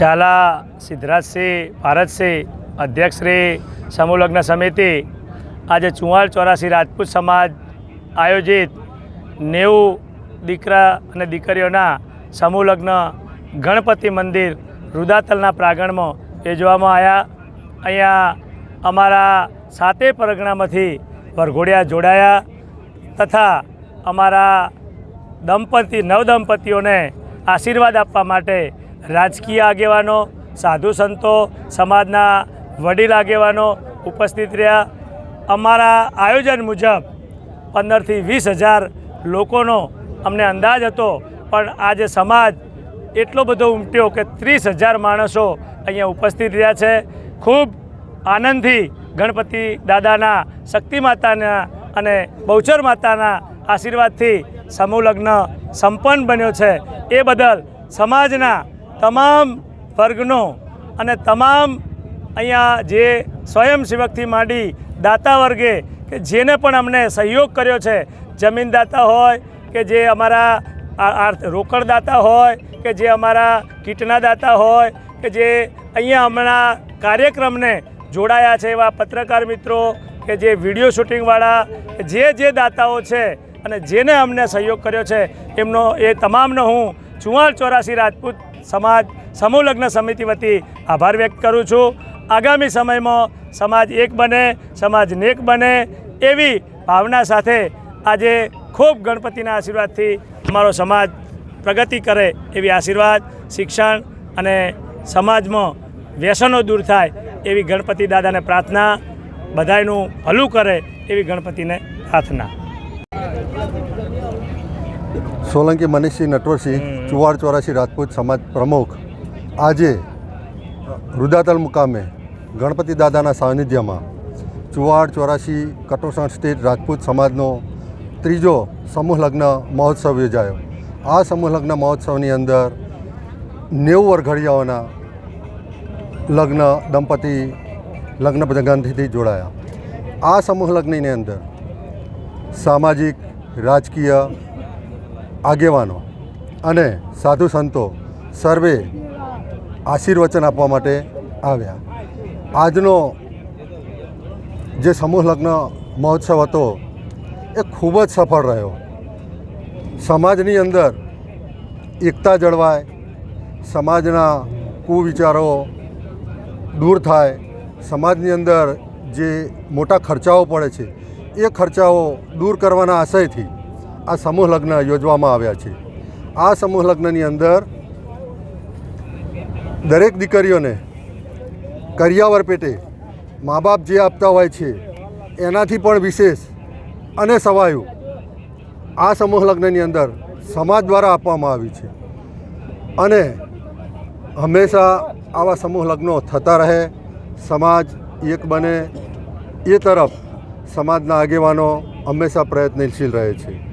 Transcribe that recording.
ઝાલા સિદ્ધરાજસિંહ, ભારતસિંહ, અધ્યક્ષશ્રી, સમૂહલગ્ન સમિતિ, આજે ચુંવાળ ચોરાસી રાજપૂત સમાજ આયોજિત નેવું દીકરા અને દીકરીઓના સમૂહ લગ્ન ગણપતિ મંદિર રુદાતલના પ્રાંગણમાં યોજવામાં આવ્યા અહીંયા અમારા સાતે પરગણામાંથી વરઘોડિયા જોડાયા તથા અમારા દંપતી, નવદંપતીઓને આશીર્વાદ આપવા માટે રાજકીય આગેવાનો, સાધુ સંતો, સમાજના વડીલ આગેવાનો ઉપસ્થિત રહ્યા. અમારા આયોજન મુજબ પંદરથી વીસ હજાર લોકોનો અમને અંદાજ હતો, પણ આજે સમાજ એટલો બધો ઉમટ્યો કે ત્રીસ હજાર માણસો અહીંયા ઉપસ્થિત રહ્યા છે. ખૂબ આનંદથી ગણપતિ દાદાના, શક્તિ માતાના અને બહુચર માતાના આશીર્વાદથી સમૂહ લગ્ન સંપન્ન બન્યો છે. એ બદલ સમાજના તમામ વર્ગનો અને તમામ અહીંયા જે સ્વયંસેવકથી માંડી દાતા વર્ગે કે જેને પણ અમને સહયોગ કર્યો છે, જમીનદાતા હોય કે જે અમારા આ- આ રોકડ દાતા હોય કે જે અમારા કીટના દાતા હોય કે જે અહીંયા હમણાં કાર્યક્રમને જોડાયા છે એવા પત્રકાર મિત્રો કે જે વીડિયો શૂટિંગવાળા જે જે દાતાઓ છે અને જેને અમને સહયોગ કર્યો છે, એમનો એ તમામનો હું ચુવાણ ચોરાસી રાજપૂત સમાજ સમૂહ લગ્ન સમિતિ વતી આભાર વ્યક્ત કરું છું. આગામી સમયમાં સમાજ એક બને, સમાજ નેક બને એવી ભાવના સાથે આજે ખૂબ ગણપતિના આશીર્વાદથી અમારો સમાજ પ્રગતિ કરે એવી આશીર્વાદ, શિક્ષણ અને સમાજમાં વ્યસનો દૂર થાય એવી ગણપતિ દાદાને પ્રાર્થના, બધાયનું ભલું કરે એવી ગણપતિને પ્રાર્થના. સોલંકી મનીષસિંહ નટવરસિંહ ચુવાડ ચોરાસી રાજપૂત સમાજ પ્રમુખ. આજે રુદાતલ મુકામે ગણપતિ દાદાના સાનિધ્યમાં ચુવાડ ચોરાસી કટોસણ સ્ટેટ રાજપૂત સમાજનો ત્રીજો સમૂહ લગ્ન મહોત્સવ યોજાયો. આ સમૂહ લગ્ન મહોત્સવની અંદર નેવું વરઘડિયાઓના લગ્ન દંપતી લગ્ન પ્રગંધથી જોડાયા. આ સમૂહ લગ્નની અંદર સામાજિક રાજકીય આગેવાનો અને સાધુ સંતો સર્વે આશીર્વચન આપવા માટે આવ્યા. આજનો જે સમૂહ લગ્ન મહોત્સવ હતો, એ ખૂબ જ સફળ રહ્યો. સમાજની અંદર એકતા જળવાય, સમાજના કુવિચારો દૂર થાય, સમાજની અંદર જે મોટા ખર્ચાઓ પડે છે, એ ખર્ચાઓ દૂર કરવાના આશયથી આ સમૂહ લગ્ન યોજવામાં આવ્યા છે. આ સમૂહ લગ્નની અંદર દરેક દીકરીઓને કરિયાવર પેટે મા બાપ જે આપતા હોય છે, એનાથી પણ વિશેષ અને સવાયું આ સમૂહ લગ્નની અંદર સમાજ દ્વારા આપવામાં આવી છે. અને હંમેશા આવા સમૂહ લગ્નો થતા રહે, સમાજ એક બને, એ તરફ સમાજના આગેવાનો હંમેશા પ્રયત્નશીલ રહે છે.